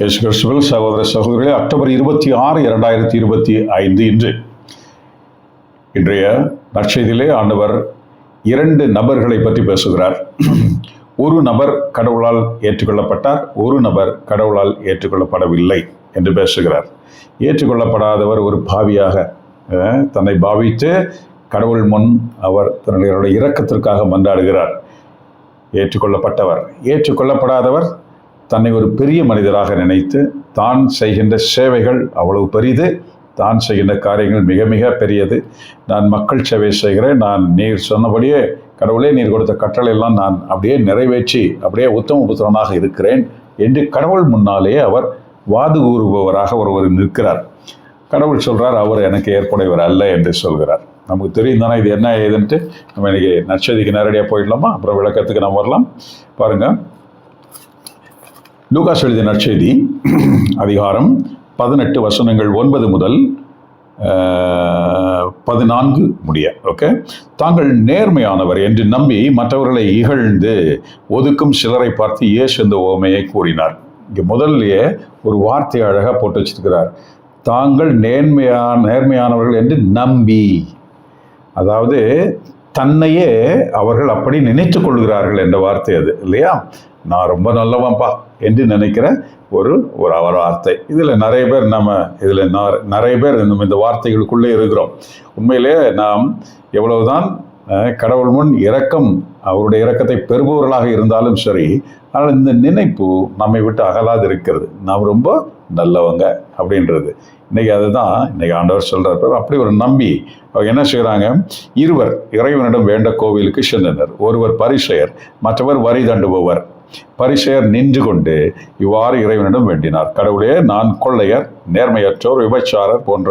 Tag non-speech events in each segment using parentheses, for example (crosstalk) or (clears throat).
இயேசு கிறிஸ்துவில் சகோதர சகோதரிகளே அக்டோபர் இருபத்தி ஆறு இரண்டாயிரத்தி இருபத்தி ஐந்து இன்று. இன்றைய நற்செய்தியிலே ஆண்டவர் இரண்டு நபர்களை பற்றி பேசுகிறார். ஒரு நபர் கடவுளால் ஏற்றுக்கொள்ளப்பட்டார் ஒரு நபர் கடவுளால் ஏற்றுக்கொள்ளப்படவில்லை என்று பேசுகிறார். ஏற்றுக்கொள்ளப்படாதவர் ஒரு பாவியாக தன்னை பாவித்து கடவுள் முன் அவர் தன்னுடைய இரக்கத்திற்காக மன்றாடுகிறார். ஏற்றுக்கொள்ளப்பட்டவர். ஏற்றுக்கொள்ளப்படாதவர் தன்னை ஒரு பெரிய மனிதராக நினைத்து தான் செய்கின்ற சேவைகள் அவ்வளவு பெரிது. தான் செய்கின்ற காரியங்கள் மிக மிக பெரியது. நான் மக்கள் சேவை செய்கிறேன். நான் நீர் சொன்னபடியே கடவுளே நீர் கொடுத்த கட்டளை எல்லாம் நான் அப்படியே நிறைவேற்றி அப்படியே உத்தம புத்திரனாக இருக்கிறேன் என்று கடவுள் முன்னாலேயே அவர் வாது கூறுபவராக ஒருவர் நிற்கிறார். கடவுள் சொல்கிறார் அவர் எனக்கு ஏற்புடையவர் அல்ல என்று சொல்கிறார். நமக்கு தெரியும் தானே இது என்ன ஏதுன்ட்டு? நம்ம இன்னைக்கு நற்செய்திக்கு நேரடியாக போயிடலாமா? அப்புறம் விளக்கத்துக்கு நம்ம வரலாம். பாருங்கள் லூகாஸ் எழுதிய நற்செய்தி அதிகாரம் பதினெட்டு வசனங்கள் ஒன்பது முதல் பதினான்கு முடிய ஓகே? தாங்கள் நேர்மையானவர் என்று நம்பி மற்றவர்களை இகழ்ந்து ஒதுக்கும் சிலரை பார்த்து இயேசு இந்த ஓமையை கூறினார். இங்கே முதல்லையே ஒரு வார்த்தை அழகாக போட்டு வச்சிருக்கிறார். தாங்கள் நேர்மையான நேர்மையானவர்கள் என்று நம்பி. அதாவது தன்னையே அவர்கள் அப்படி நினைத்து கொள்கிறார்கள் என்ற வார்த்தை அது இல்லையா? நான் ரொம்ப நல்லவன்ப்பா என்று நினைக்கிற ஒரு ஒரு அவர் வார்த்தை இதில் நிறைய பேர் நம்ம இதில் நிறைய பேர் நம்ம இந்த வார்த்தைகளுக்குள்ளே இருக்கிறோம். உண்மையிலே நாம் எவ்வளவுதான் கடவுள் முன் இரக்கம் அவருடைய இரக்கத்தை பெறுபவர்களாக இருந்தாலும் சரி ஆனால் இந்த நினைப்பு நம்மை விட்டு அகலாது இருக்கிறது நாம் ரொம்ப நல்லவங்க அப்படின்றது. இன்னைக்கு அதுதான். இன்னைக்கு ஆண்டவர் சொல்றாரு அப்படி ஒரு நம்பி அவங்க என்ன செய்கிறாங்க இருவர் இறைவனிடம் வேண்ட கோவிலுக்கு சென்றனர். ஒருவர் பரிசெயர் மற்றவர் வரி தண்டுபவர். பரிசெயர் நின்று கொண்டு இவ்வாறு இறைவனிடம் வேண்டினார். கடவுளே நான் கொள்ளையர் நேர்மையற்றோர் விபச்சாரர் போன்ற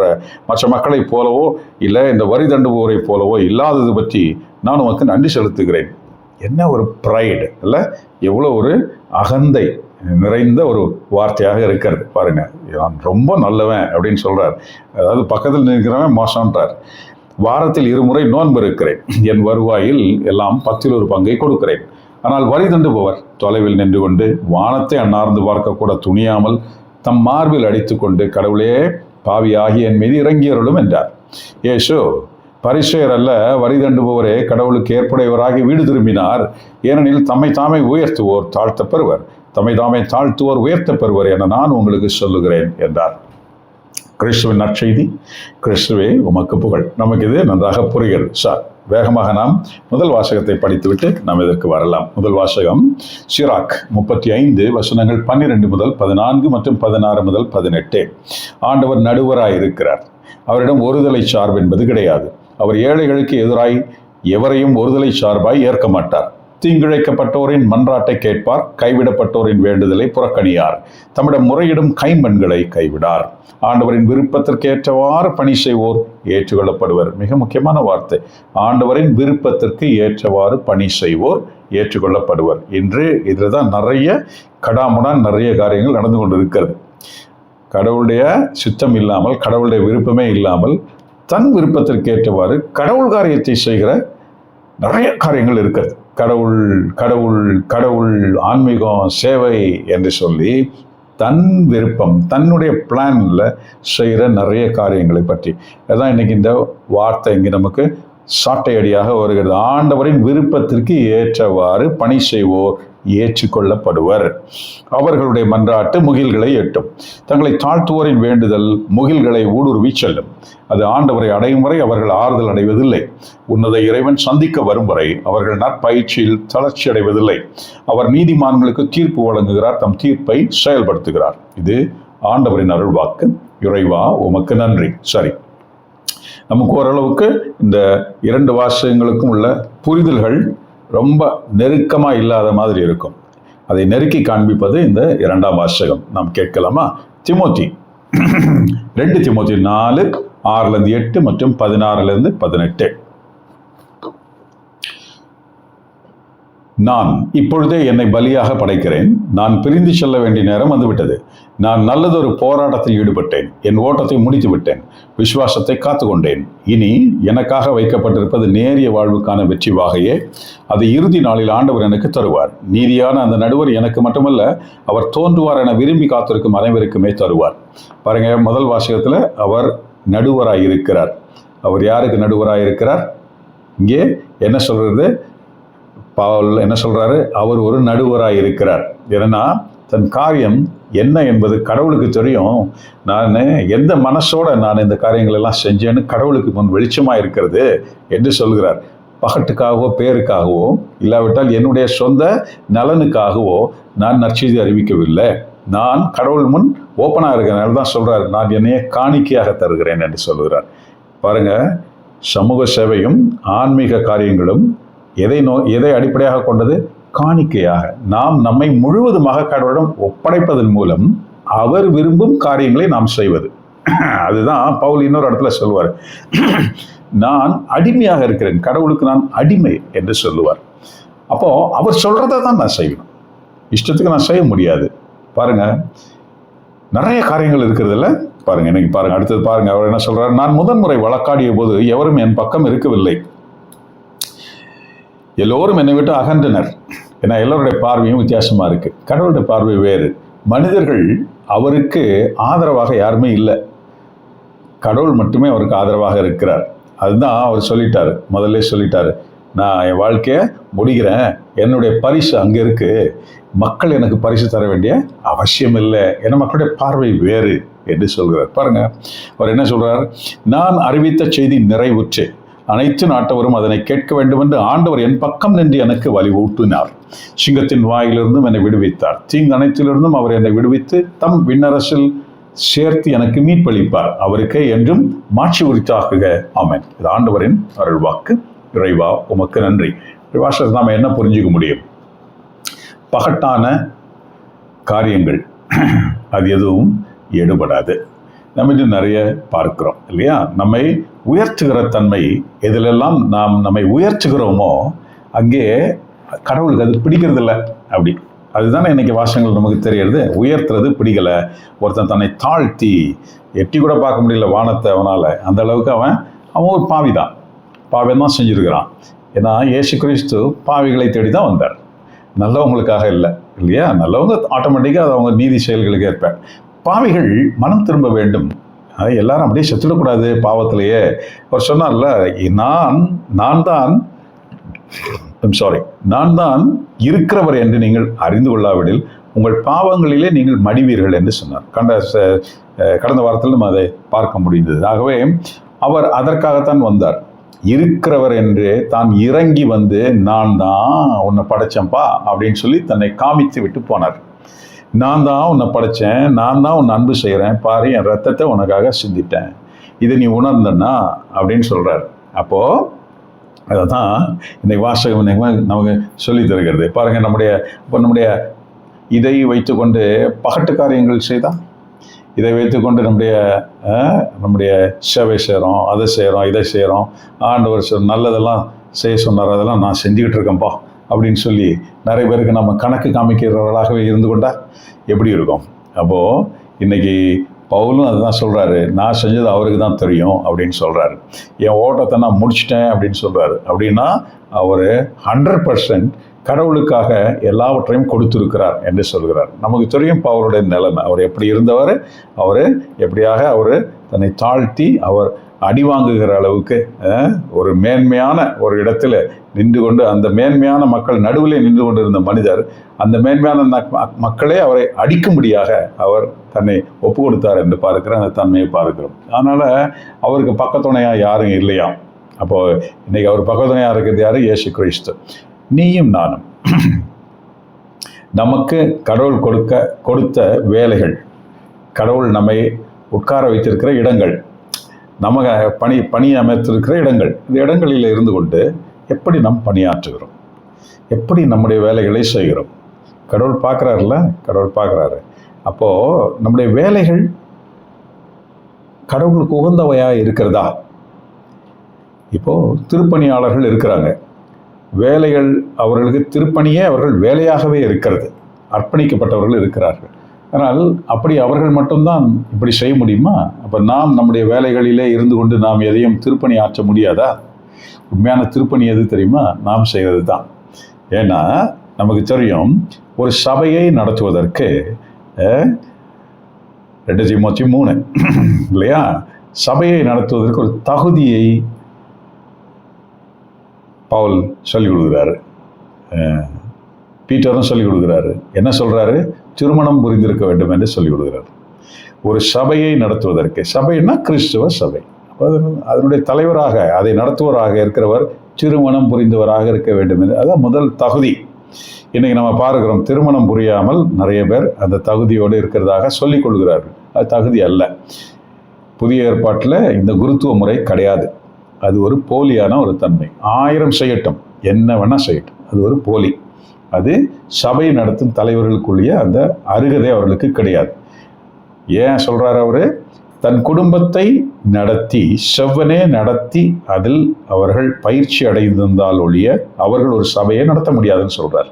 மற்ற மக்களைப் போலவோ இல்லை இந்த வரி தண்டுபவரை போலவோ இல்லாதது பற்றி நான் உனக்கு நன்றி செலுத்துகிறேன். என்ன ஒரு ப்ரைடு இல்லை எவ்வளோ ஒரு அகந்தை. நிறைந்த ஒரு வார்த்தையாக இருக்கிறது. பாருங்க நான் ரொம்ப நல்லவன் அப்படின்னு சொல்றார். அதாவது பக்கத்தில் நிற்கிறவன் மோசம்ன்றார். வாரத்தில் இருமுறை நோன்பு இருக்கிறேன். என் வருவாயில் எல்லாம் பத்தில் ஒரு பங்கை கொடுக்கிறேன். ஆனால் வரி தண்டுபவர் தொலைவில் நின்று கொண்டு வானத்தை அன்னார்ந்து பார்க்கக்கூட துணியாமல் தம் மார்பில் அடித்துக்கொண்டு கடவுளே பாவி ஆகிய என் மீது இறங்கியருளும் என்றார். இயேசு பரிசெயர் அல்ல வரி தண்டுபவரே கடவுளுக்கு ஏற்புடையவராகி வீடு திரும்பினார். ஏனெனில் தம்மை தாமே உயர்த்துவோர் தாழ்த்த பெறுவர் தம்மை தாமே தாழ்த்துவோர் உயர்த்த பெறுவர் என நான் உங்களுக்கு சொல்லுகிறேன் என்றார். கிறிஸ்துவின் நற்செய்தி கிறிஸ்துவே உமக்கு புகழ். நமக்கு இது நன்றாக புரிகிறது. சார் வேகமாக நாம் முதல் வாசகத்தை படித்துவிட்டு நாம் இதற்கு வரலாம். முதல் வாசகம் சிராக் முப்பத்தி ஐந்து வசனங்கள் பன்னிரெண்டு முதல் பதினான்கு மற்றும் பதினாறு முதல் பதினெட்டு. ஆண்டவர் நடுவராய் இருக்கிறார் அவரிடம் ஒருதலை சார்பு என்பது கிடையாது. அவர் ஏழைகளுக்கு எதிராய் எவரையும் ஒருதலை சார்பாய் ஏற்க மாட்டார். தீங்கிழைக்கப்பட்டோரின் மன்றாட்டை கேட்பார் கைவிடப்பட்டோரின் வேண்டுதலை புறக்கணியார். தம்மிடம் முறையிடும் கைம்பெண்களை கைவிடார். ஆண்டவரின் விருப்பத்திற்கு ஏற்றவாறு பணி செய்வோர் ஏற்றுக்கொள்ளப்படுவர். மிக முக்கியமான வார்த்தை. ஆண்டவரின் விருப்பத்திற்கு ஏற்றவாறு பணி செய்வோர் ஏற்றுக்கொள்ளப்படுவர். இன்று இதில் தான் நிறைய கடாமுடான் நிறைய காரியங்கள் நடந்து கொண்டு இருக்கிறது கடவுளுடைய சித்தம் இல்லாமல் கடவுளுடைய விருப்பமே இல்லாமல் தன் விருப்பத்திற்கு ஏற்றவாறு கடவுள் காரியத்தை செய்கிற நிறைய காரியங்கள் இருக்கிறது. கடவுள் கடவுள் கடவுள் ஆன்மீகம் சேவை என்று சொல்லி தன் விருப்பம் தன்னுடைய பிளானில் செய்கிற நிறைய காரியங்களை பற்றி. அதான் இன்னைக்கு இந்த வார்த்தை இங்கே நமக்கு சாட்டையடியாக வருகிறது. ஆண்டவரின் விருப்பத்திற்கு ஏற்றவாறு பணி செய்வோர் ஏற்றுக்கொள்ளப்படுவர். அவர்களுடைய மன்றாட்டு முகில்களை எட்டும். தங்களை தாழ்த்துவோரின் வேண்டுதல் முகில்களை ஊடுருவி செல்லும். அது ஆண்டவரை அடையும் வரை அவர்கள் ஆறுதல் அடைவதில்லை. உன்னத இறைவன் சந்திக்க வரும் வரை அவர்கள் நற்பயிற்சியில் தளர்ச்சி அடைவதில்லை. அவர் நீதிமான்களுக்கு தீர்ப்பு வழங்குகிறார் தம் தீர்ப்பை செயல்படுத்துகிறார். இது ஆண்டவரின் அருள்வாக்கு. இறைவா உமக்கு நன்றி. சரி. நமக்கு ஓரளவுக்கு இந்த இரண்டு வாசகங்களுக்கும் உள்ள புரிதல்கள் ரொம்ப நெருக்கமாக இல்லாத மாதிரி இருக்கும். அதை நெருக்கி காண்பிப்பது இந்த இரண்டாம் வாசகம். நாம் கேட்கலாமா? திமோத்தி. ரெண்டு திமோத்தி நாலு ஆறுலேருந்து எட்டு மற்றும் பதினாறுலேருந்து பதினெட்டு. நான் இப்பொழுதே என்னை பலியாக படைக்கிறேன். நான் பிரிந்து செல்ல வேண்டிய நேரம் வந்துவிட்டது. நான் நல்லதொரு போராட்டத்தில் ஈடுபட்டேன். என் ஓட்டத்தை முடித்து விட்டேன். விசுவாசத்தை காத்துக்கொண்டேன். இனி எனக்காக வைக்கப்பட்டிருப்பது நேரிய வாழ்வுக்கான வெற்றி வாகையே அது இறுதி நாளில் ஆண்டவர் எனக்கு தருவார். நீதியான அந்த நடுவர் எனக்கு மட்டுமல்ல அவர் தோன்றுவார் என விரும்பி காத்திருக்கும் அனைவருக்குமே தருவார். பாருங்க முதல் வாசகத்தில் அவர் நடுவராக இருக்கிறார் அவர் யாருக்கு நடுவராக இருக்கிறார் இங்கே என்ன சொல்கிறது பாவல் என்ன சொல்கிறாரு அவர் ஒரு நடுவராக இருக்கிறார். ஏன்னா தன் காரியம் என்ன என்பது கடவுளுக்கு தெரியும். நான் எந்த மனசோட நான் இந்த காரியங்கள் எல்லாம் செஞ்சேன்னு கடவுளுக்கு முன் வெளிச்சமாக இருக்கிறது என்று சொல்கிறார். பகட்டுக்காகவோ பேருக்காகவோ இல்லாவிட்டால் என்னுடைய சொந்த நலனுக்காகவோ நான் நற்செய்தி அறிவிக்கவில்லை. நான் கடவுள் முன் ஓப்பனாக இருக்கிறனால தான் சொல்கிறார் நான் என்னையே காணிக்கையாக தருகிறேன் என்று சொல்கிறார். பாருங்கள் சமூக சேவையும் ஆன்மீக காரியங்களும் எதை நோ எதை அடிப்படையாக கொண்டது? காணிக்கையாக. நாம் நம்மை முழுவதுமாக கடவுளிடம் ஒப்படைப்பதன் மூலம் அவர் விரும்பும் காரியங்களை நாம் செய்வது. (clears throat) அதுதான் பவுல் இன்னொரு இடத்துல சொல்வார் (clears throat) நான் அடிமையாக இருக்கிறேன். கடவுளுக்கு நான் அடிமை என்று சொல்லுவார். அப்போ அவர் சொல்றத தான் நான் செய்யணும். இஷ்டத்துக்கு நான் செய்ய முடியாது. பாருங்க. நிறைய காரியங்கள் இருக்கிறதுல பாருங்க இன்னைக்கு பாருங்க அடுத்தது பாருங்க அவர் என்ன சொல்றாரு? நான் முதன்முறை வழக்காடிய போது எவரும் என் பக்கம் இருக்கவில்லை. எல்லோரும் என்னை விட்டு அகன்றனர். ஏன்னா எல்லோருடைய பார்வையும் வித்தியாசமாக இருக்குது கடவுளுடைய பார்வை வேறு. மனிதர்கள் அவருக்கு ஆதரவாக யாருமே இல்லை. கடவுள் மட்டுமே அவருக்கு ஆதரவாக இருக்கிறார். அதுதான் அவர் சொல்லிட்டார். முதல்ல சொல்லிட்டார். நான் என் வாழ்க்கையை முடிகிறேன் என்னுடைய பரிசு அங்கே இருக்குது மக்கள் எனக்கு பரிசு தர வேண்டிய அவசியம் இல்லை. ஏன்னா மக்களுடைய பார்வை வேறு என்று சொல்கிறார். பாருங்கள் அவர் என்ன சொல்கிறார் நான் அறிவித்த செய்தி நிறைவுற்றேன். அனைத்து நாட்டவரும் அதனை கேட்க வேண்டும் என்று ஆண்டவர் என் பக்கம் நின்று எனக்கு வலிவூட்டினார் சிங்கத்தின் வாயிலிருந்தும் என்னை விடுவித்தார். தீங்கு அனைத்திலிருந்தும் அவர் என்னை விடுவித்து தம் விண்ணரசில் சேர்த்து எனக்கு மீட்பளிப்பார். அவருக்கே என்றும் மாட்சி உரித்தாக்குக. ஆமென். இது ஆண்டவரின் அருள்வாக்கு. இறைவா உமக்கு நன்றி. இறைவாசர் நாம் என்ன புரிஞ்சுக்க முடியும்? பகட்டான காரியங்கள். அது எதுவும் எடுபடாது. நம்ம இது நிறைய பார்க்கிறோம் இல்லையா? நம்மை உயர்த்துகிற தன்மை எதிலெல்லாம் நாம் நம்மை உயர்த்துகிறோமோ அங்கே கடவுளுக்கு அது பிடிக்கிறதில்ல அப்படி. அதுதானே இன்னைக்கு வாசகங்கள் நமக்கு தெரியறது உயர்த்துறது பிடிக்கலை. ஒருத்தன் தன்னை தாழ்த்தி எட்டி கூட பார்க்க முடியல வானத்தை அவனால். அந்த அளவுக்கு அவன் அவன் ஒரு பாவி தான் பாவி தான் செஞ்சுருக்கிறான். ஏன்னா ஏசு கிறிஸ்து பாவிகளை தேடி தான் வந்தார். நல்லவங்களுக்காக இல்லை இல்லையா? நல்லவங்க ஆட்டோமேட்டிக்காக அது அவங்க நீதி செயல்களுக்கு ஏற்ப. பாவிகள் மனம் திரும்ப வேண்டும். அதை எல்லாரும் அப்படியே செத்துடக்கூடாது பாவத்திலேயே. அவர் சொன்னார்ல நான் நான் தான் சாரி நான் தான் இருக்கிறவர் என்று நீங்கள் அறிந்து கொள்ளாவிடில் உங்கள் பாவங்களிலே நீங்கள் மடிவீர்கள் என்று சொன்னார். கண்ட ச- கடந்த வாரத்தில் நம்ம அதை பார்க்க முடிந்தது. ஆகவே அவர் அதற்காகத்தான் வந்தார். இருக்கிறவர் என்று தான் இறங்கி வந்து நான் தான் உன்னை படைச்சேன்ப்பா அப்படின்னு சொல்லி தன்னை காமித்து விட்டு போனார். நான் தான் உன்னை படைச்சேன் நான் தான் உன்னை அன்பு செய்கிறேன் பாரு என் ரத்தத்தை உனக்காக சிந்திட்டேன் இதை நீ உணர்ந்தன்னா அப்படின்னு சொல்கிறார் அப்போது அதை தான் இன்றைக்கு வாசகம் நமக்கு சொல்லி தருகிறது. பாருங்கள் நம்முடைய இப்போ நம்முடைய இதை வைத்துக்கொண்டு பகட்டு காரியங்கள் செய்தால்? இதை வைத்துக்கொண்டு நம்முடைய நம்முடைய சேவை செய்கிறோம் அதை செய்கிறோம் இதை செய்கிறோம் ஆண்டு வருஷம் நல்லதெல்லாம் செய்ய சொன்னார் அதெல்லாம் நான் செஞ்சுக்கிட்டு இருக்கேன்ப்பா. அப்படின்னு சொல்லி நிறைய பேருக்கு நம்ம கணக்கு காமிக்கிறவர்களாகவே இருந்து கொண்டா எப்படி இருக்கும்? அப்போது இன்றைக்கி பவுலும் அதுதான் சொல்கிறாரு நான் செஞ்சது அவருக்கு தான் தெரியும் அப்படின்னு சொல்கிறாரு என் ஓட்டத்தை நான் முடிச்சிட்டேன் அப்படின்னு சொல்கிறாரு அப்படின்னா அவர் ஹண்ட்ரட் பர்சன்ட் கடவுளுக்காக எல்லாவற்றையும் கொடுத்துருக்கிறார் என்று சொல்கிறார். நமக்கு தெரியும் இப்போ அவருடைய நிலைமை. அவர் எப்படி இருந்தவர்? அவர் எப்படியாக அவர் தன்னை தாழ்த்தி அவர் அடி வாங்குகிற அளவுக்கு ஒரு மேன்மையான ஒரு இடத்துல நின்று கொண்டு அந்த மேன்மையான மக்கள் நடுவில் நின்று கொண்டிருந்த மனிதர் அந்த மேன்மையான நக்- மக்களே அவரை அடிக்கும்படியாக அவர் தன்னை ஒப்பு கொடுத்தார் என்று பார்க்கிற அந்த தன்மையை பார்க்கிறோம். அதனால் அவருக்கு பக்கத்துணையாக யாரும் இல்லையாம் அப்போது இன்னைக்கு அவர் பக்கத்துணையாக இருக்கிறது யார்? இயேசு கிறிஸ்து. நீயும் நானும். நமக்கு கடவுள் கொடுக்க கொடுத்த வேலைகள் கடவுள் நம்மை உட்கார வைத்திருக்கிற இடங்கள் நமக பணி பணி அமைத்திருக்கிற இடங்கள். இந்த இடங்களில் இருந்து கொண்டு எப்படி நாம் பணியாற்றுகிறோம்? எப்படி நம்முடைய வேலைகளை செய்கிறோம்? கடவுள் பார்க்குறாருல்ல? கடவுள் பார்க்குறாரு. அப்போது நம்முடைய வேலைகள் கடவுளுக்கு உகந்தவையாக இருக்கிறதா? இப்போது திருப்பணியாளர்கள் இருக்கிறாங்க. வேலைகள் அவர்களுக்கு திருப்பணியே அவர்கள் வேலையாகவே இருக்கிறது. அர்ப்பணிக்கப்பட்டவர்கள் இருக்கிறார்கள். ஆனால் அப்படி அவர்கள் மட்டும்தான் இப்படி செய்ய முடியுமா? அப்போ நாம் நம்முடைய வேலைகளிலே இருந்து கொண்டு நாம் எதையும் திருப்பணி ஆற்ற முடியாதா? உண்மையான திருப்பணி எது தெரியுமா? நாம் செய்கிறது தான். ஏன்னா நமக்கு தெரியும் ஒரு சபையை நடத்துவதற்கு ரெண்டு தீமோத்தி மூணு இல்லையா? சபையை நடத்துவதற்கு ஒரு தகுதியை பவுல் சொல்லிக் கொடுக்குறாரு. பீட்டரும் சொல்லிக் கொடுக்குறாரு. என்ன சொல்கிறாரு திருமணம் புரிந்திருக்க வேண்டும் என்று சொல்லிவிடுகிறார் ஒரு சபையை நடத்துவதற்கு சபைன்னா கிறிஸ்துவ சபை. அதனுடைய தலைவராக அதை நடத்துவராக இருக்கிறவர் திருமணம் புரிந்தவராக இருக்க வேண்டும் என்று. அதான் முதல் தகுதி. இன்னைக்கு நம்ம பார்க்கிறோம் திருமணம் புரியாமல் நிறைய பேர் அந்த தகுதியோடு இருக்கிறதாக சொல்லிக் கொள்கிறார்கள். அது தகுதி அல்ல. புதிய ஏற்பாட்டில் இந்த குருத்துவ முறை கிடையாது. அது ஒரு போலியான ஒரு தன்மை. ஆயிரம் செய்யட்டும். என்ன வேணால் செய்யட்டும். அது ஒரு போலி. அது சபை நடத்தும் தலைவர்களுக்குள்ளேயே அந்த அருகதை அவர்களுக்கு கிடையாது. ஏன் சொல்கிறார் அவர்? தன் குடும்பத்தை நடத்தி செவ்வனே நடத்தி அதில் அவர்கள் பயிற்சி அடைந்திருந்தால் ஒழிய அவர்கள் ஒரு சபையை நடத்த முடியாதுன்னு சொல்கிறார்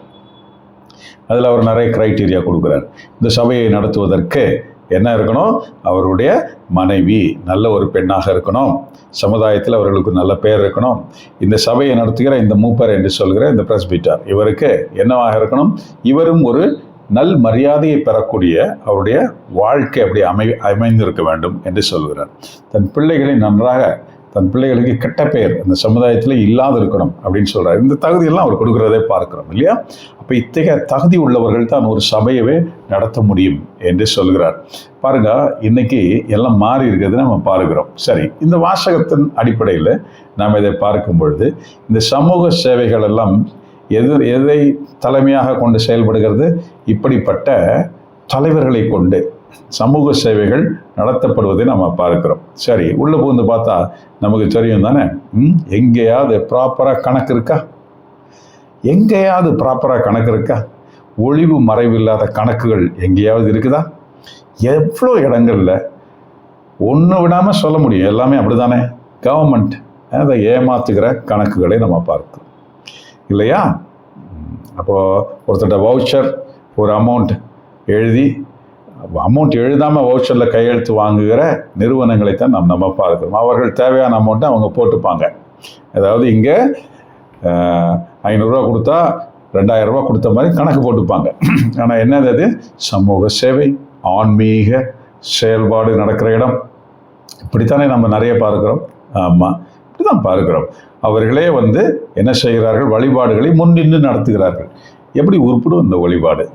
அதில் அவர் நிறைய கிரைட்டீரியா கொடுக்குறார். இந்த சபையை நடத்துவதற்கு என்ன இருக்கணும்? அவருடைய மனைவி. நல்ல ஒரு பெண்ணாக இருக்கணும். சமுதாயத்தில் அவர்களுக்கு நல்ல பெயர் இருக்கணும். இந்த சபையை நடத்துகிற இந்த மூப்பர் என்று சொல்கிற இந்த பிரஸ்பிட்டார் இவருக்கு என்னவாக இருக்கணும்? இவரும் ஒரு நல் மரியாதையை பெறக்கூடிய அவருடைய வாழ்க்கை அப்படி அமை அமைந்திருக்க வேண்டும் என்று சொல்கிறார். தன் பிள்ளைகளை நன்றாக தன் பிள்ளைகளுக்கு கெட்ட பெயர் அந்த சமுதாயத்தில் இல்லாத இருக்கணும் அப்படின்னு சொல்கிறார் இந்த தகுதியெல்லாம் அவர் கொடுக்குறதே பார்க்குறோம் இல்லையா? அப்போ இத்தகைய தகுதி உள்ளவர்கள் தான் ஒரு சபையவே நடத்த முடியும் என்று சொல்கிறார். பாருங்க இன்னைக்கு எல்லாம் மாறி இருக்கிறது நம்ம பார்க்கிறோம். சரி இந்த வாசகத்தின் அடிப்படையில் நாம் இதை பார்க்கும் பொழுது இந்த சமூக சேவைகள் எல்லாம் எது எதை தலைமையாக கொண்டு செயல்படுகிறது? இப்படிப்பட்ட தலைவர்களை கொண்டு சமூக சேவைகள் நடத்தப்படுவதை நம்ம பார்க்கிறோம். சரி உள்ளே புகுந்து பார்த்தா நமக்கு தெரியும் தானே? ம், எங்கேயாவது ப்ராப்பராக கணக்கு இருக்கா? எங்கேயாவது ப்ராப்பராக கணக்கு இருக்கா? ஒளிவு மறைவு இல்லாத கணக்குகள் எங்கேயாவது இருக்குதா? எவ்வளோ இடங்களில் ஒன்று விடாமல் சொல்ல முடியும். எல்லாமே அப்படிதானே? கவர்மெண்ட் அதை ஏமாத்துகிற கணக்குகளை நம்ம பார்க்கிறோம். இல்லையா? அப்போது ஒருத்தட்ட வவுச்சர் ஒரு அமௌண்ட் எழுதி அமௌண்ட் எழுதாமல் வவுச்சரில் கையெழுத்து வாங்குகிற நிறுவனங்களை தான் நாம் நம்ம பார்க்கிறோம் அவர்கள் தேவையான அமௌண்ட்டை அவங்க போட்டுப்பாங்க. அதாவது இங்கே ஐநூறுரூவா கொடுத்தா ரெண்டாயிரரூபா கொடுத்த மாதிரி கணக்கு போட்டுப்பாங்க. (clears throat) ஆனால் என்னது அது? சமூக சேவை ஆன்மீக செயல்பாடு நடக்கிற இடம். இப்படித்தானே நம்ம நிறைய பார்க்குறோம். ஆமாம் இப்படி தான் பார்க்குறோம். அவர்களே வந்து என்ன செய்கிறார்கள்? வழிபாடுகளை முன்னின்று நடத்துகிறார்கள். எப்படி உருப்படும் இந்த வழிபாடு?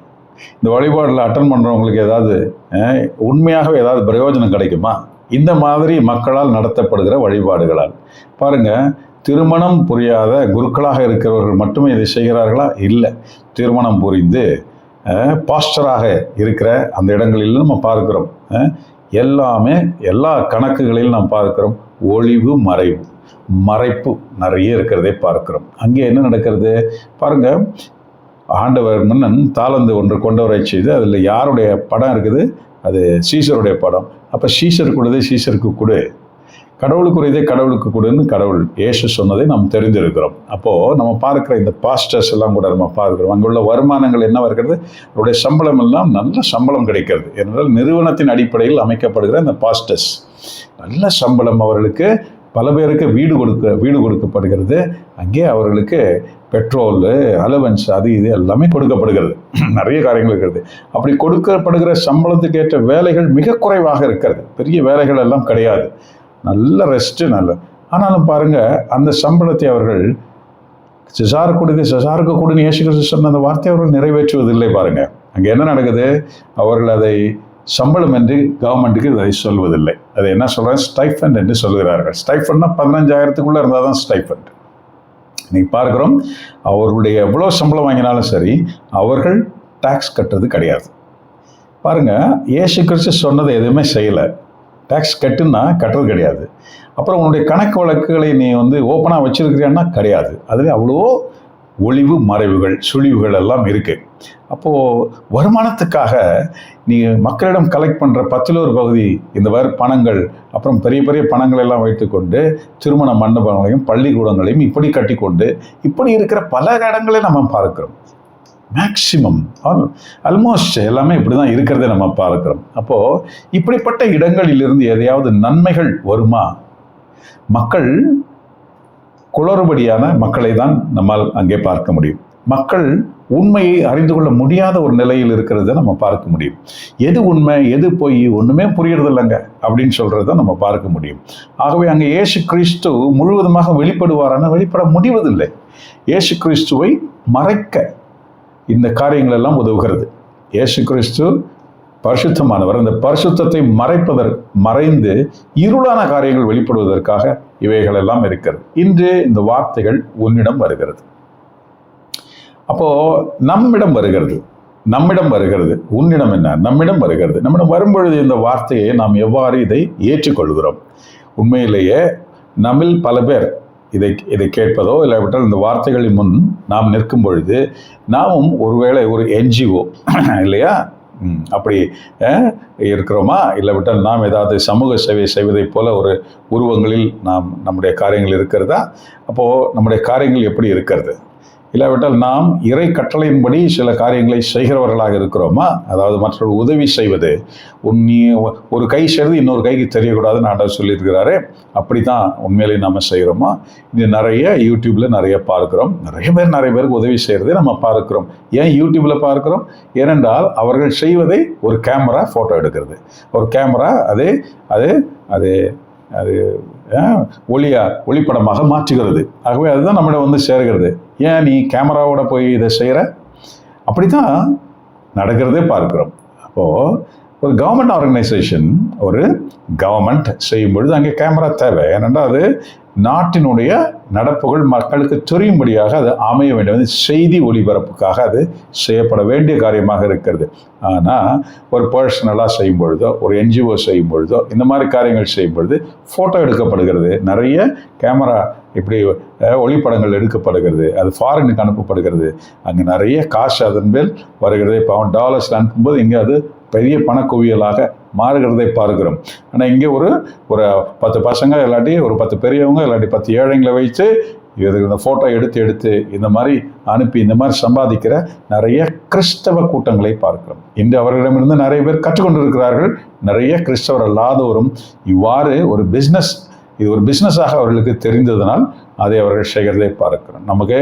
இந்த வழிபாடில் அட்டன் பண்ணுறவங்களுக்கு ஏதாவது உண்மையாகவே ஏதாவது பிரயோஜனம் கிடைக்குமா? இந்த மாதிரி மக்களால் நடத்தப்படுகிற வழிபாடுகளால். பாருங்க திருமணம் புரியாத குருக்களாக இருக்கிறவர்கள் மட்டுமே இதை செய்கிறார்களா? இல்லை. திருமணம் புரிந்து பாஸ்டராக இருக்கிற அந்த இடங்களில் நம்ம பார்க்கிறோம். எல்லாமே எல்லா கணக்குகளிலும் நாம் பார்க்கிறோம். ஒளிவு மறைவு. மறைப்பு நிறைய இருக்கிறதை பார்க்கிறோம். அங்கே என்ன நடக்கிறது? பாருங்கள் ஆண்டவர் முன்னன் தாளந்து ஒன்று கொண்டவரை செய்து அதில் யாருடைய படம் இருக்குது? அது சீசருடைய படம். அப்போ சீசருக்கு உள்ளதே சீசருக்கு கொடு. கடவுளுக்குரியதே கடவுளுக்கு கொடுன்னு கடவுள் ஏசு சொன்னதை நாம் தெரிந்திருக்கிறோம். அப்போது நம்ம பார்க்குற இந்த பாஸ்டர்ஸ் எல்லாம் கூட நம்ம பார்க்குறோம். அங்கே உள்ள வருமானங்கள் என்ன இருக்கிறது? அவருடைய சம்பளம் எல்லாம் நல்ல சம்பளம் கிடைக்கிறது. என்றால் நிறுவனத்தின் அடிப்படையில் அமைக்கப்படுகிற இந்த பாஸ்டர்ஸ் நல்ல சம்பளம் அவர்களுக்கு பல பேருக்கு வீடு கொடுக்க வீடு கொடுக்கப்படுகிறது. அங்கே அவர்களுக்கு பெட்ரோல் அலவன்ஸ் அது இது எல்லாமே கொடுக்கப்படுகிறது. (clears throat) நிறைய காரியங்கள் இருக்கிறது. அப்படி கொடுக்கப்படுகிற சம்பளத்துக்கு ஏற்ற வேலைகள் மிக குறைவாக இருக்கிறது. பெரிய வேலைகள் எல்லாம் கிடையாது. நல்ல ரெஸ்ட்டு நல்ல. ஆனாலும் பாருங்க அந்த சம்பளத்தை அவர்கள் சிசார் கொடுத்து சிசாருக்கு கொடுன்னு இயேசு கிறிஸ்து சொன்ன அந்த வார்த்தையை அவர்கள் நிறைவேற்றுவதில்லை பாருங்கள் அங்கே என்ன நடக்குது? அவர்கள் அதை சம்பளம் என்று கவர்மெண்ட்டுக்கு இதை சொல்வதில்லை. அதை என்ன சொல்கிறாங்க ஸ்டைஃபண்ட் என்று சொல்கிறார்கள். ஸ்டைஃபண்ட்னா பதினஞ்சாயிரத்துக்குள்ளே இருந்தால் தான் ஸ்டைஃபண்ட் இன்னைக்கு பார்க்குறோம் அவர்களுடைய எவ்வளோ சம்பளம் வாங்கினாலும் சரி அவர்கள் டேக்ஸ் கட்டுறது கிடையாது. பாருங்க ஏசு கிறிஸ்து சொன்னதை எதுவுமே செய்யலை. டேக்ஸ் கட்டுன்னா கட்டுறது கிடையாது. அப்புறம் உன்னுடைய கணக்கு வழக்குகளை நீ வந்து ஓப்பனாக வச்சுருக்கிறியான்னா கிடையாது. அதில் அவ்வளோ ஒளிவு மறைவுகள் சுழிவுகள் எல்லாம் இருக்குது அப்போது வருமானத்துக்காக நீங்கள் மக்களிடம் கலெக்ட் பண்ணுற பத்தில் ஒரு பகுதி இந்த மாதிரி பணங்கள் அப்புறம் பெரிய பெரிய பணங்கள் எல்லாம் வைத்துக்கொண்டு திருமண மண்டபங்களையும் பள்ளிக்கூடங்களையும் இப்படி கட்டிக்கொண்டு இப்படி இருக்கிற பல இடங்களை நம்ம பார்க்கிறோம். மேக்சிமம் ஆல்மோஸ்ட் எல்லாமே இப்படி தான் இருக்கிறத நம்ம பார்க்கிறோம். அப்போது இப்படிப்பட்ட இடங்களிலிருந்து எதையாவது நன்மைகள் வருமா? மக்கள் குளறுபடியான மக்களை தான் நம்மால் அங்கே பார்க்க முடியும். மக்கள் உண்மையை அறிந்து கொள்ள முடியாத ஒரு நிலையில் இருக்கிறத நம்ம பார்க்க முடியும். எது உண்மை எது பொய் ஒன்றுமே புரியறது இல்லைங்க அப்படின்னு சொல்கிறத நம்ம பார்க்க முடியும். ஆகவே அங்கே இயேசு கிறிஸ்து முழுவதுமாக வெளிப்படுவாரான வெளிப்பட முடிவதில்லை. இயேசு கிறிஸ்துவை மறைக்க இந்த காரியங்கள் எல்லாம் உதவுகிறது. இயேசு கிறிஸ்து பரிசுத்தமானவர். அந்த பரிசுத்தத்தை மறைப்பதற்கு மறைந்து இருளான காரியங்கள் வெளிப்படுவதற்காக இவைகளெல்லாம் இருக்கிறது. இன்று இந்த வார்த்தைகள் உன்னிடம் வருகிறது. அப்போ நம்மிடம் வருகிறது. நம்மிடம் வருகிறது. உன்னிடம் என்ன? நம்மிடம் வருகிறது. நம்மிடம் வரும்பொழுது இந்த வார்த்தையை நாம் எவ்வாறு இதை ஏற்றுக்கொள்கிறோம்? உண்மையிலேயே நம்மில் பல பேர் இதை இதை கேட்பதோ இல்லாவிட்டால் இந்த வார்த்தைகளின் முன் நாம் நிற்கும் பொழுது நாமும் ஒருவேளை ஒரு என்ஜிஓ (clears throat) இல்லையா? அப்படி இருக்கிறோமா? இல்லைவிட்டால் நாம் ஏதாவது சமூக சேவை செய்வதைப் போல ஒரு உருவங்களில் நாம் நம்முடைய காரியங்கள் இருக்கிறதா? அப்போது நம்முடைய காரியங்கள் எப்படி இருக்கிறது? இல்லாவிட்டால் நாம் இறை கட்டளையின்படி சில காரியங்களை செய்கிறவர்களாக இருக்கிறோமா? அதாவது மற்றவர்கள் உதவி செய்வது. உன் நீ ஒரு கை செய்து இன்னொரு கைக்கு தெரியக்கூடாதுன்னு ஆண்டவர் சொல்லியிருக்கிறாரு. அப்படி தான் உண்மையிலே நாம் செய்கிறோமா? இது நிறைய யூடியூப்பில் நிறைய பார்க்குறோம். நிறைய பேர் நிறைய பேருக்கு உதவி செய்கிறதை நம்ம பார்க்குறோம். ஏன் யூடியூப்பில் பார்க்குறோம்? ஏனென்றால் அவர்கள் செய்வதை ஒரு கேமரா ஃபோட்டோ எடுக்கிறது. ஒரு கேமரா அது அது அது அது ஒளியா ஒளிப்படமாக மாற்றுகிறது. ஆகவே அதுதான் நம்மளை வந்து சேர்கிறது. ஏன் நீ கேமராவோட போய் இதை செய்கிற அப்படி தான் நடக்கிறதே பார்க்குறோம். அப்போது ஒரு கவர்மெண்ட் ஆர்கனைசேஷன் ஒரு கவர்மெண்ட் செய்யும் பொழுது அங்கே கேமரா தேவை. ஏனென்றால் அது நாட்டினுடைய நடப்புகள் மக்களுக்கு தெரியும்படியாக அது அமைய வேண்டும். செய்தி ஒளிபரப்புக்காக அது செய்யப்பட வேண்டிய காரியமாக இருக்கிறது. ஆனால் ஒரு பர்சனலாக செய்யும் பொழுதோ ஒரு என்ஜிஓ செய்யும் பொழுதோ இந்த மாதிரி காரியங்கள் செய்யும் பொழுது ஃபோட்டோ எடுக்கப்படுகிறது. நிறைய கேமரா இப்படி ஒளிப்படங்கள் எடுக்கப்படுகிறது அது ஃபாரினுக்கு அனுப்பப்படுகிறது. அங்கே நிறைய காசு அதன் மேல் வருகிறது இப்போ அவன் டாலர்ஸ் அனுப்பும்போது இங்கே அது பெரிய பணக்குவியலாக மாறுகிறதை பார்க்கிறோம். ஆனால் இங்கே ஒரு ஒரு பத்து பசங்க இல்லாட்டி ஒரு பத்து பெரியவங்க இல்லாட்டி பத்து ஏழைங்களை வைத்து இது இந்த ஃபோட்டோ எடுத்து எடுத்து இந்த மாதிரி அனுப்பி இந்த மாதிரி சம்பாதிக்கிற நிறைய கிறிஸ்தவ கூட்டங்களை பார்க்கிறோம். இன்று அவர்களிடமிருந்து நிறைய பேர் கற்றுக்கொண்டிருக்கிறார்கள். நிறைய கிறிஸ்தவர் அல்லாதவரும் இவ்வாறு ஒரு பிஸ்னஸ் இது ஒரு பிஸ்னஸாக அவர்களுக்கு தெரிந்ததனால் அதை அவர்கள் செய்கிறதை பார்க்கிறோம். நமக்கு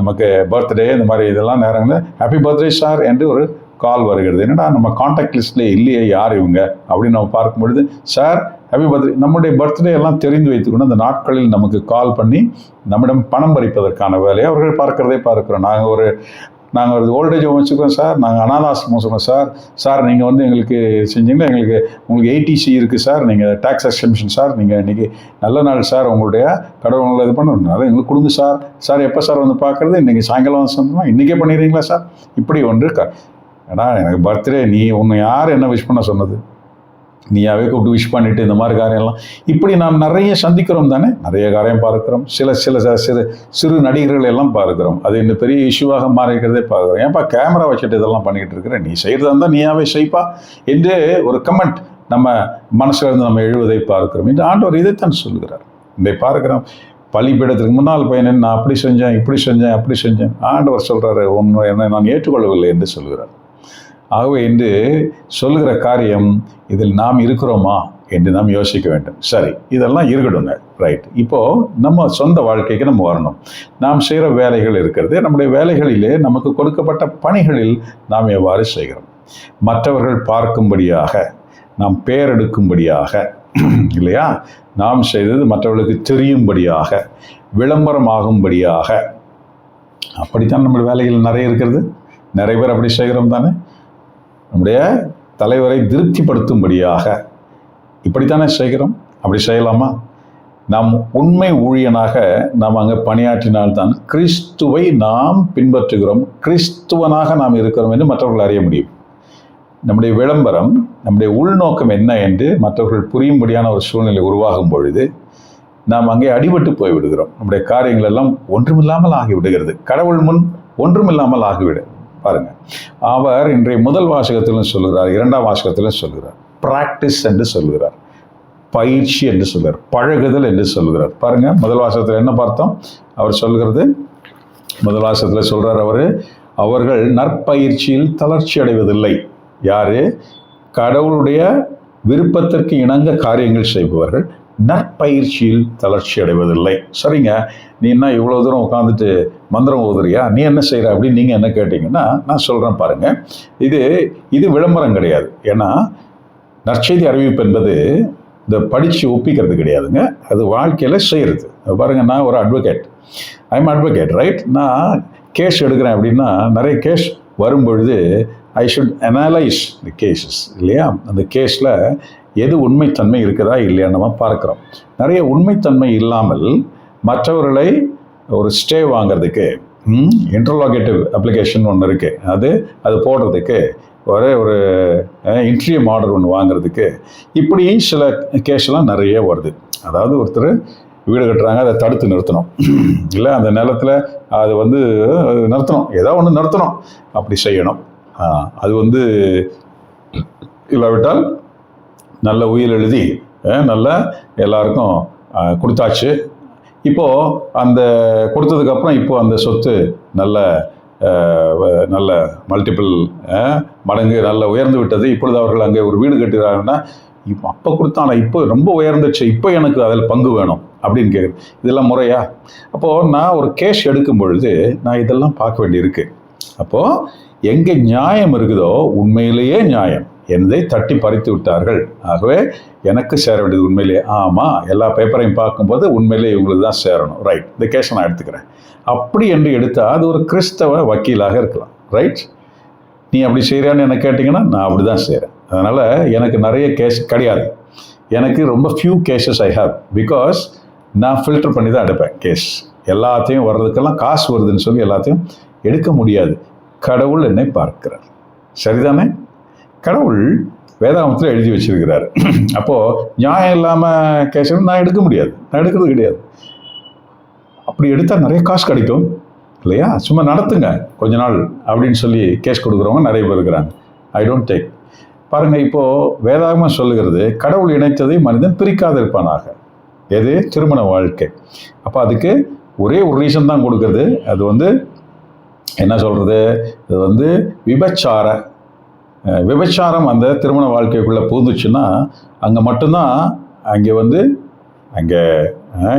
நமக்கு பர்த்டே இந்த மாதிரி இதெல்லாம் நேரங்களில் ஹாப்பி பர்த்டே சார் என்று ஒரு கால் வருகிறது. என்னடா நம்ம காண்டாக்ட் லிஸ்ட்லேயே இல்லையே யார் இவங்க? அப்படின்னு நம்ம பார்க்கும் பொழுது சார் ஹாப்பி பர்த்டே நம்முடைய பர்த்டே எல்லாம் தெரிந்து வைத்துக்கொண்டு அந்த நாட்களில் நமக்கு கால் பண்ணி நம்மிடம் பணம் பறிப்பதற்கான வேலையை அவர்கள் பார்க்கிறதே பார்க்கிறோம். நாங்கள் ஒரு நாங்கள் ஒரு ஓல்டேஜ் ஹோம் வச்சுக்கோம் சார். நாங்கள் அனாதாசிரமம் சொன்னோம் சார். சார் நீங்கள் வந்து எங்களுக்கு செஞ்சீங்கன்னா எங்களுக்கு உங்களுக்கு ஏடிசி இருக்குது சார். நீங்கள் டேக்ஸ் எக்ஸம்ஷன் சார். நீங்கள் இன்றைக்கி நல்ல நாள் சார். உங்களுடைய கடவுள் இது பண்ணணும் அதை எங்களுக்கு கொடுங்க சார். சார் எப்போ சார் வந்து பார்க்குறது? இன்றைக்கி சாயங்காலம் வந்து சொன்னோம்னா இன்றைக்கே பண்ணிடுறீங்களா சார்? இப்படி ஒன்று க ஏன்னா எனக்கு பர்த்டே நீ உன்னை யார் என்ன விஷ் பண்ண சொன்னது? நீயாவே கூப்பிட்டு விஷ் பண்ணிட்டு இந்த மாதிரி காரியம்லாம். இப்படி நாம் நிறைய சந்திக்கிறோம் தானே? நிறைய காரியம் பார்க்கிறோம். சில சில சிறு சிறு நடிகர்கள் எல்லாம் பார்க்கிறோம். அது இன்னும் பெரிய இஷ்யூவாக மாறிக்கிறதே பார்க்குறோம். ஏன்ப்பா கேமரா வச்சுட்டு இதெல்லாம் பண்ணிக்கிட்டு இருக்கிற? நீ செய்கிறதா இருந்தால் நீயாவே செய்ப்பா என்று ஒரு கமெண்ட் நம்ம மனசுலேருந்து நம்ம எழுவதை பார்க்கிறோம் இந்த ஆண்டவர் இதைத்தான் சொல்கிறார். இதை பார்க்கிறோம். பள்ளிப்பீடத்துக்கு முன்னால் பையன் நான் அப்படி செஞ்சேன் இப்படி செஞ்சேன் அப்படி செஞ்சேன். ஆண்டவர் சொல்கிறாரு ஒன்று என்னை நான் ஏற்றுக்கொள்ளவில்லை என்று சொல்கிறார். ஆகவே என்று சொல்லுகிற காரியம் இதில் நாம் இருக்கிறோமா என்று நாம் யோசிக்க வேண்டும். சரி இதெல்லாம் இருக்கட்டுங்க ரைட் இப்போது நம்ம சொந்த வாழ்க்கைக்கு நம்ம வரணும். நாம் செய்கிற வேலைகள் இருக்கிறது. நம்முடைய வேலைகளிலே நமக்கு கொடுக்கப்பட்ட பணிகளில் நாம் எவ்வாறு செய்கிறோம்? மற்றவர்கள் பார்க்கும்படியாக நாம் பேரெடுக்கும்படியாக இல்லையா? நாம் செய்தது மற்றவர்களுக்கு தெரியும்படியாக விளம்பரமாகும்படியாக அப்படித்தான் நம்ம வேலைகள் நிறைய இருக்கிறது. நிறைய பேர் அப்படி செய்கிறோம் தானே? நம்முடைய தலைவரை திருப்திப்படுத்தும்படியாக. இப்படித்தானே செய்கிறோம்? அப்படி செய்யலாமா? நாம் உண்மை ஊழியனாக நாம் அங்கே பணியாற்றினால்தான் கிறிஸ்துவை நாம் பின்பற்றுகிறோம். கிறிஸ்துவனாக நாம் இருக்கிறோம் என்று மற்றவர்கள் அறிய முடியும். நம்முடைய விளம்பரம் நம்முடைய உள்நோக்கம் என்ன என்று மற்றவர்கள் புரியும்படியான ஒரு சூழ்நிலை உருவாகும் பொழுது நாம் அங்கே அடிபட்டு போய் விடுகிறோம் நம்முடைய காரியங்கள் எல்லாம் ஒன்றுமில்லாமல் ஆகிவிடுகிறது. கடவுள் முன் ஒன்றுமில்லாமல் ஆகிவிடும். பாருங்கள் அவர் இன்றைய முதல் வாசகத்திலும் சொல்கிறார் இரண்டாம் வாசகத்திலும் சொல்கிறார் பிராக்டிஸ் என்று சொல்கிறார் பயிற்சி என்று சொல்கிறார் பழகுதல் என்று சொல்கிறார் பாருங்கள் முதல் வாசகத்தில் என்ன பார்த்தோம்? அவர் சொல்கிறது முதல் வாசகத்தில் சொல்கிறார் அவர் அவர்கள் நற்பயிற்சியில் தளர்ச்சி அடைவதில்லை. யாரு? கடவுளுடைய விருப்பத்திற்கு இணங்க காரியங்கள் செய்பவர்கள். நற்பயிற்சியில் தளர்ச்சி அடைவதில்லை சரிங்க நீ என்ன இவ்வளோ தூரம் உட்காந்துட்டு மந்திரம் ஓதுறியா? நீ என்ன செய்கிற அப்படின்னு நீங்கள் என்ன கேட்டிங்கன்னா நான் சொல்கிறேன் பாருங்கள் இது இது விளம்பரம் கிடையாது. ஏன்னா நற்செய்தி அறிவிப்பு என்பது இந்த படித்து ஒப்பிக்கிறது கிடையாதுங்க. அது வாழ்க்கையில் செய்கிறது பாருங்கள் நான் ஒரு அட்வொகேட் ஐம் அட்வொகேட் ரைட் நான் கேஸ் எடுக்கிறேன் அப்படின்னா நிறைய கேஸ் வரும்பொழுது I should analyse the cases இல்லையா? அந்த கேஸில் எது உண்மைத்தன்மை இருக்குதா இல்லையா நம்ம பார்க்குறோம். நிறைய உண்மைத்தன்மை இல்லாமல் மற்றவர்களை ஒரு ஸ்டே வாங்கிறதுக்கு இன்டர்லாகேட்டிவ் அப்ளிகேஷன் ஒன்று இருக்குது அது அது போடுறதுக்கு ஒரே ஒரு இன்ட்ரியம் ஆர்டர் ஒன்று வாங்குறதுக்கு இப்படி சில கேஸ்லாம் நிறைய வருது. அதாவது ஒருத்தர் வீடு கட்டுறாங்க அதை தடுத்து நிறுத்தணும். இல்லை அந்த நிலத்தில் அது வந்து நிறுத்தணும். ஏதோ ஒன்று நிறுத்தணும். அப்படி செய்யணும். அது வந்து இல்லாவிட்டால் நல்ல உயில் எழுதி நல்ல எல்லாருக்கும் கொடுத்தாச்சு. இப்போது அந்த கொடுத்ததுக்கப்புறம் இப்போ அந்த சொத்து நல்ல வ- நல்ல மல்டிபிள் மடங்கு நல்ல உயர்ந்து விட்டது. இப்பொழுது அவர்கள் அங்கே ஒரு வீடு கட்டுகிறாங்கன்னா இப்போ அப்போ கொடுத்தானா இப்போ ரொம்ப உயர்ந்துச்சு இப்போ எனக்கு அதில் பங்கு வேணும் அப்படின்னு கேட்குறது இதெல்லாம் முறையா? அப்போது நான் ஒரு கேஷ் எடுக்கும் பொழுது நான் இதெல்லாம் பார்க்க வேண்டியிருக்கு. அப்போது எங்கே நியாயம் இருக்குதோ உண்மையிலேயே நியாயம். என்னதை தட்டி பறித்து விட்டார்கள். ஆகவே எனக்கு சேர வேண்டியது உண்மையிலேயே ஆமாம் எல்லா பேப்பரையும் பார்க்கும்போது உண்மையிலேயே இவங்களுக்கு தான் சேரணும். ரைட் இந்த கேஸை நான் எடுத்துக்கிறேன். அப்படி என்று எடுத்தால் அது ஒரு கிறிஸ்தவ வக்கீலாக இருக்கலாம். ரைட் நீ அப்படி செய்கிறான்னு என்ன கேட்டிங்கன்னா நான் அப்படி தான் செய்கிறேன் அதனால் எனக்கு நிறைய கேஸ் கிடையாது. எனக்கு ரொம்ப few cases I have because நான் ஃபில்டர் பண்ணி தான் எடுப்பேன் கேஸ் எல்லாத்தையும் வர்றதுக்கெல்லாம் காசு வருதுன்னு சொல்லி எல்லாத்தையும் எடுக்க முடியாது. கடவுள் என்னை பார்க்கிறார். சரிதானே? கடவுள் வேதாகமத்தில் எழுதி வச்சிருக்கிறார். அப்போது நியாயம் இல்லாமல் கேஷன் நான் எடுக்க முடியாது. நான் எடுக்கிறது கிடையாது. அப்படி எடுத்தால் நிறைய காசு கிடைக்கும். இல்லையா? சும்மா நடத்துங்க. கொஞ்ச நாள் அப்படின்னு சொல்லி கேஷ் கொடுக்குறவங்க நிறைய பேர் இருக்கிறாங்க. ஐ டோன்ட் டேக் பாருங்கள் இப்போது வேதாகமாக சொல்லுகிறது கடவுள் இணைத்ததை மனிதன் பிரிக்காது இருப்பானாக. எது? திருமண வாழ்க்கை. அப்போ அதுக்கு ஒரே ஒரு ரீசன் தான் கொடுக்குறது. அது வந்து என்ன சொல்கிறது இது வந்து விபச்சார விபச்சாரம் அந்த திருமண வாழ்க்கைக்குள்ளே பூந்துச்சுன்னா அங்கே மட்டும்தான் அங்கே வந்து அங்கே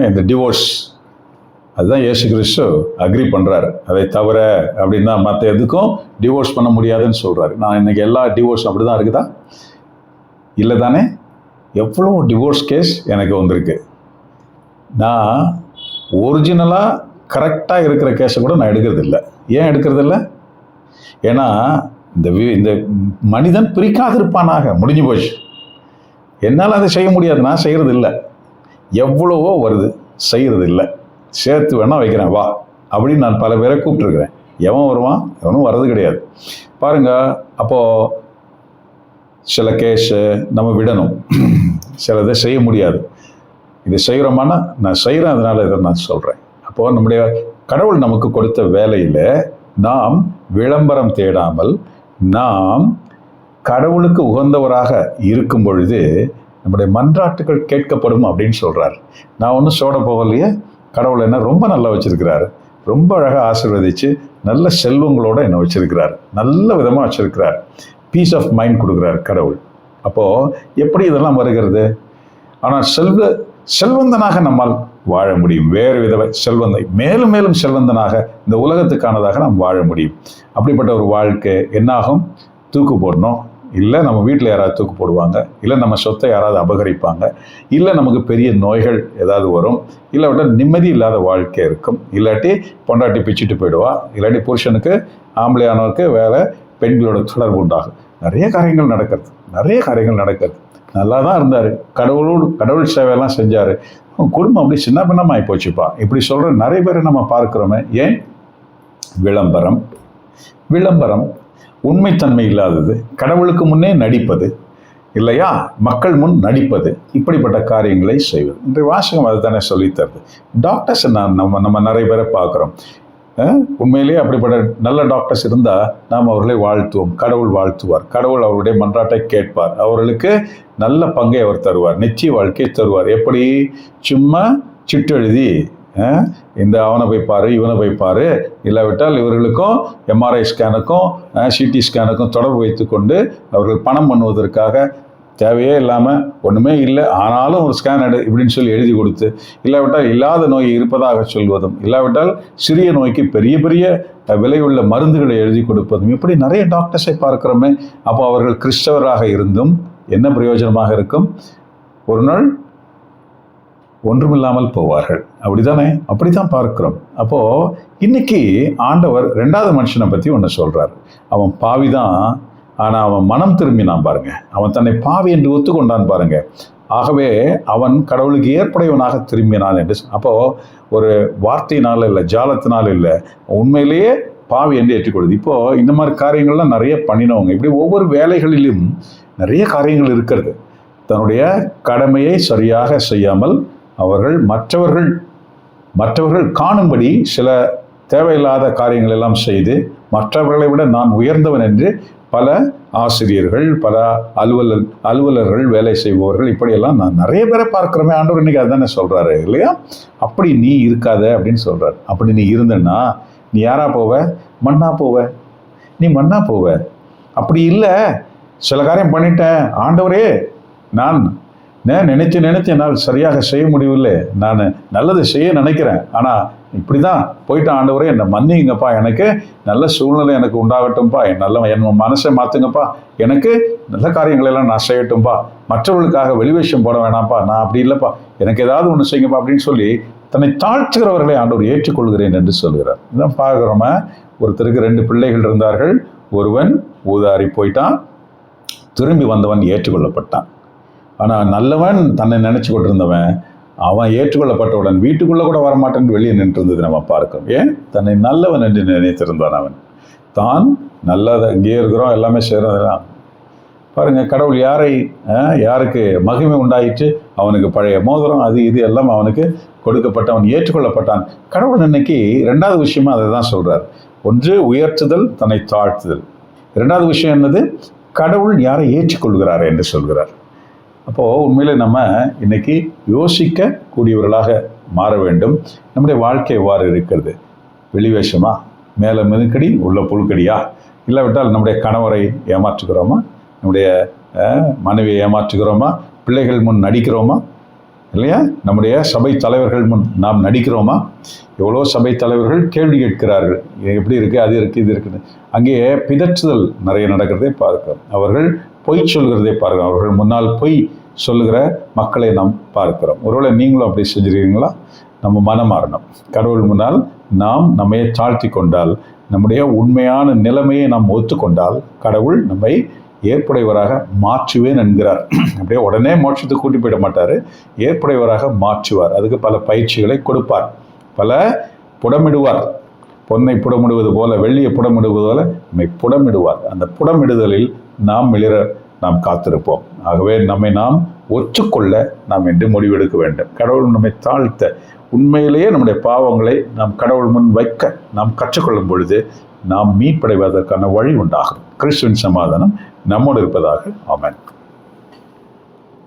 இந்த டிவோர்ஸ் அதுதான் இயேசு கிறிஸ்து அக்ரி பண்ணுறாரு அதை தவிர அப்படின்னா மற்ற எதுக்கும் டிவோர்ஸ் பண்ண முடியாதுன்னு சொல்கிறாரு நான் இன்னைக்கு எல்லா டிவோர்ஸ் அப்படி தான் இருக்குதா? இல்லை தானே? எவ்வளோ டிவோர்ஸ் கேஸ் எனக்கு வந்திருக்கு. நான் ஒரிஜினலாக கரெக்டாக இருக்கிற கேஸை கூட நான் எடுக்கிறது இல்லை ஏன் எடுக்கிறது இல்லை ஏன்னா இந்த இந்த மனிதன் பிரிக்காதிருப்பானாக முடிஞ்சு போச்சு. என்னால் அதை செய்ய முடியாது நான் செய்கிறது இல்லை எவ்வளவோ வருது செய்கிறது இல்லை சேர்த்து வேணால் வைக்கிறேன் வா அப்படின்னு நான் பல பேரை கூப்பிட்டுருக்குறேன். எவன் வருவான்? எவனும் வர்றது கிடையாது. பாருங்க அப்போது சில கேஷை நம்ம விடணும். சில இதை செய்ய முடியாது. இது செய்கிறோமானா நான் செய்கிறேன் அதனால் இதை நான் சொல்கிறேன் அப்போது நம்முடைய கடவுள் நமக்கு கொடுத்த வேலையில் நாம் விளம்பரம் தேடாமல் நாம் கடவுளுக்கு உகந்தவராக இருக்கும் பொழுது நம்முடைய மன்றாட்டுகள் கேட்கப்படும் அப்படின்னு சொல்கிறார் நான் ஒன்றும் சோட போகலையே. கடவுள் என்ன ரொம்ப நல்லா வச்சுருக்கிறாரு. ரொம்ப அழகாக ஆசீர்வதிச்சு நல்ல செல்வங்களோடு என்னை வச்சிருக்கிறார். நல்ல விதமாக வச்சுருக்கிறார். பீஸ் ஆஃப் மைண்ட் கொடுக்குறார் கடவுள். அப்போது எப்படி இதெல்லாம் வருகிறது? ஆனால் செல்வ செல்வந்தனாக நம்மால் வாழ முடியும். வேறு வித செல்வந்தை மேலும் மேலும் செல்வந்தனாக இந்த உலகத்துக்கானதாக நாம் வாழ முடியும். அப்படிப்பட்ட ஒரு வாழ்க்கை என்னாகும்? தூக்கு போடணும். இல்லை நம்ம வீட்டில் யாராவது தூக்கு போடுவாங்க. இல்லை நம்ம சொத்தை யாராவது அபகரிப்பாங்க. இல்லை நமக்கு பெரிய நோய்கள் ஏதாவது வரும். இல்லாவிட்ட நிம்மதி இல்லாத வாழ்க்கை இருக்கும். இல்லாட்டி பொண்டாட்டி பிச்சுட்டு போயிடுவா. இல்லாட்டி புருஷனுக்கு ஆம்பளையானவருக்கு வேலை பெண்களோட தொடர்பு உண்டாகும். நிறைய காரியங்கள் நடக்கிறது. நிறைய காரியங்கள் நடக்கிறது. நல்லா தான் இருந்தார். கடவுளோடு கடவுள் சேவையெல்லாம் செஞ்சார். குடும்பம் அப்படி சின்ன பின்னமாகி போச்சுப்பா. இப்படி சொல்கிற நிறைய பேரை நம்ம பார்க்குறோமே. ஏன்? விளம்பரம். விளம்பரம் உண்மைத்தன்மை இல்லாதது. கடவுளுக்கு முன்னே நடிப்பது. இல்லையா? மக்கள் முன் நடிப்பது. இப்படிப்பட்ட காரியங்களை செய்வது. இன்றைய வாசகம் அதுதானே சொல்லித்தருது. டாக்டர்ஸ் நான் நம்ம நம்ம நிறைய பேரை பார்க்குறோம். உண்மையிலேயே அப்படிப்பட்ட நல்ல டாக்டர்ஸ் இருந்தால் நாம் அவர்களை வாழ்த்துவோம். கடவுள் வாழ்த்துவார். கடவுள் அவருடைய மன்றாட்டை கேட்பார். அவர்களுக்கு நல்ல பங்கை அவர் தருவார். நிச்சய வாழ்க்கையை தருவார். எப்படி? சும்மா சிட்டெழுதி இந்த அவனை போய் பாரு இவனை போய் பாரு. இல்லாவிட்டால் இவர்களுக்கும் எம்ஆர்ஐ ஸ்கேனுக்கும் சிடி ஸ்கேனுக்கும் தொடர்பு வைத்துக்கொண்டு அவர்கள் பணம் பண்ணுவதற்காக தேவையே இல்லாமல் ஒன்றுமே இல்லை. ஆனாலும் ஒரு ஸ்கேன் எடு இப்படின்னு சொல்லி எழுதி கொடுத்து இல்லாவிட்டால் இல்லாத நோய் இருப்பதாக சொல்வதும் இல்லாவிட்டால் சிறிய நோய்க்கு பெரிய பெரிய விலையுள்ள மருந்துகளை எழுதி கொடுப்பதும் இப்படி நிறைய டாக்டர்ஸை பார்க்குறோமே. அப்போ அவர்கள் கிறிஸ்தவராக இருந்தும் என்ன பிரயோஜனமாக இருக்கும்? ஒரு நாள் ஒன்றுமில்லாமல் போவார்கள். அப்படிதானே அப்படிதான் பார்க்கிறோம். அப்போது இன்னைக்கு ஆண்டவர் ரெண்டாவது மனுஷனை பற்றி ஒன்று சொல்கிறார் அவன் பாவிதான் ஆனால் அவன் மனம் திரும்பினான் பாருங்க. அவன் தன்னை பாவி என்று ஒத்துக்கொண்டான் பாருங்க. ஆகவே அவன் கடவுளுக்கு ஏற்புடையவனாக திரும்பினான் என்று அப்போது அப்போ ஒரு வார்த்தையினால் இல்லை ஜாலத்தினால் இல்லை உண்மையிலேயே பாவி என்று ஏற்றுக்கொள்ளுது. இப்போ இந்த மாதிரி காரியங்கள்லாம் நிறைய பண்ணினவங்க இப்படி ஒவ்வொரு வேலைகளிலும் நிறைய காரியங்கள் இருக்கிறது. தன்னுடைய கடமையை சரியாக செய்யாமல் அவர்கள் மற்றவர்கள் மற்றவர்கள் காணும்படி சில தேவையில்லாத காரியங்கள் எல்லாம் செய்து மற்றவர்களை விட நான் உயர்ந்தவன் என்று பல ஆசிரியர்கள் பல அலுவலர் அலுவலர்கள் வேலை செய்பவர்கள் இப்படியெல்லாம் நான் நிறைய பேரை பார்க்குறோமே. ஆண்டவர் இன்னைக்கு அதுதானே சொல்கிறாரு இல்லையா? அப்படி நீ இருக்காத அப்படின்னு சொல்கிறார் அப்படி நீ இருந்தன்னா நீ யாரா போவ? மண்ணா போவ? நீ மண்ணா போவ? அப்படி இல்லை. சில காரியம் பண்ணிட்டேன். ஆண்டவரே நான் நான் நினைத்து நினைத்து என்னால் சரியாக செய்ய முடியவில்லை. நான் நல்லது செய்ய நினைக்கிறேன். ஆனால் இப்படி தான் போயிட்டு ஆண்டவரே என்னை மன்னிங்கப்பா. எனக்கு நல்ல சூழ்நிலை எனக்கு உண்டாகட்டும்ப்பா என் நல்ல என் மனசை மாற்றுங்கப்பா எனக்கு நல்ல காரியங்களை எல்லாம் நான் செய்யட்டும்ப்பா மற்றவர்களுக்காக வெளிவேஷம் போட வேணாம்ப்பா. நான் அப்படி இல்லைப்பா. எனக்கு ஏதாவது ஒன்று செய்யுங்கப்பா அப்படின்னு சொல்லி தன்னை தாழ்த்துகிறவர்களை ஆண்டவர் ஏற்றுக்கொள்கிறேன் என்று சொல்கிறார். இதான் பார்க்குறோம ஒருத்தருக்கு ரெண்டு பிள்ளைகள் இருந்தார்கள். ஒருவன் ஊதாரி போயிட்டான். திரும்பி வந்தவன் ஏற்றுக்கொள்ளப்பட்டான். ஆனால் நல்லவன் தன்னை நினச்சி கொண்டிருந்தவன் அவன் ஏற்றுக்கொள்ளப்பட்டவுடன் வீட்டுக்குள்ளே கூட வரமாட்டேன் வெளியே நின்று இருந்தது நம்ம பார்க்கும் ஏன்? தன்னை நல்லவன் என்று நினைத்திருந்தான் அவன். தான் நல்லதை இங்கே இருக்கிறோம் எல்லாமே செய்கிறதெல்லாம் பாருங்கள் கடவுள் யாரை யாருக்கு மகிமை உண்டாயிற்று? அவனுக்கு பழைய மோதிரம் அது இது எல்லாம் அவனுக்கு கொடுக்கப்பட்டவன் ஏற்றுக்கொள்ளப்பட்டான். கடவுள் இன்னைக்கு ரெண்டாவது விஷயமா அதை தான் சொல்கிறார் ஒன்று உயர்த்துதல் தன்னை தாழ்த்துதல். இரண்டாவது விஷயம் என்னது? கடவுள் யாரை ஏற்றுக்கொள்கிறார் என்று சொல்கிறார். அப்போது உண்மையிலே நம்ம இன்னைக்கு யோசிக்க கூடியவர்களாக மாற வேண்டும். நம்முடைய வாழ்க்கை எவ்வாறு இருக்கிறது? வெளிவேஷமா மேலே மினுக்கடி உள்ள புழுக்கடியா? இல்லாவிட்டால் நம்முடைய கணவரை ஏமாற்றுகிறோமா? நம்முடைய மனைவியை ஏமாற்றுகிறோமா? பிள்ளைகள் முன் நடிக்கிறோமா? இல்லையா? நம்முடைய சபை தலைவர்கள் முன் நாம் நடிக்கிறோமா? எவ்வளோ சபை தலைவர்கள் கேள்வி கேட்கிறார்கள். எப்படி இருக்குது அது இருக்குது இது இருக்குது அங்கேயே பிதற்றுதல் நிறைய நடக்கிறதை பார்க்கிறோம். அவர்கள் பொய் சொல்கிறதை பாருங்கள் அவர்கள் முன்னால் பொய் சொல்லுகிற மக்களை நாம் பார்க்கிறோம். ஒருவேளை நீங்களும் அப்படி செஞ்சிருக்கீங்களா? நம்ம மனம் மாறணும் கடவுள் முன்னால் நாம் நம்மை தாழ்த்தி கொண்டால் நம்முடைய உண்மையான நிலைமையை நாம் ஒத்துக்கொண்டால் கடவுள் நம்மை ஏற்புடையவராக மாற்றுவேன் என்கிறார். அப்படியே உடனே மோட்சத்தை கூட்டி போயிட மாட்டார். ஏற்புடையவராக மாற்றுவார். அதுக்கு பல பயிற்சிகளை கொடுப்பார். பல புடமிடுவார். பொன்னை புடமிடுவது போல வெள்ளியை புடமிடுவது போல நம்மை புடமிடுவார். அந்த புடமிடுதலில் நாம் மிளிர நாம் காத்திருப்போம். ஆகவே நம்மை நாம் ஒற்றுக்கொள்ள நாம் என்று முடிவெடுக்க வேண்டும். கடவுள் நம்மை தாழ்த்த உண்மையிலேயே நம்முடைய பாவங்களை நாம் கடவுள் முன் வைக்க நாம் கற்றுக்கொள்ளும் பொழுது நாம் மீட்படைவதற்கான வழி உண்டாகும். கிறிஸ்துவின் சமாதானம் நம்மோடு இருப்பதாக. ஆமென்.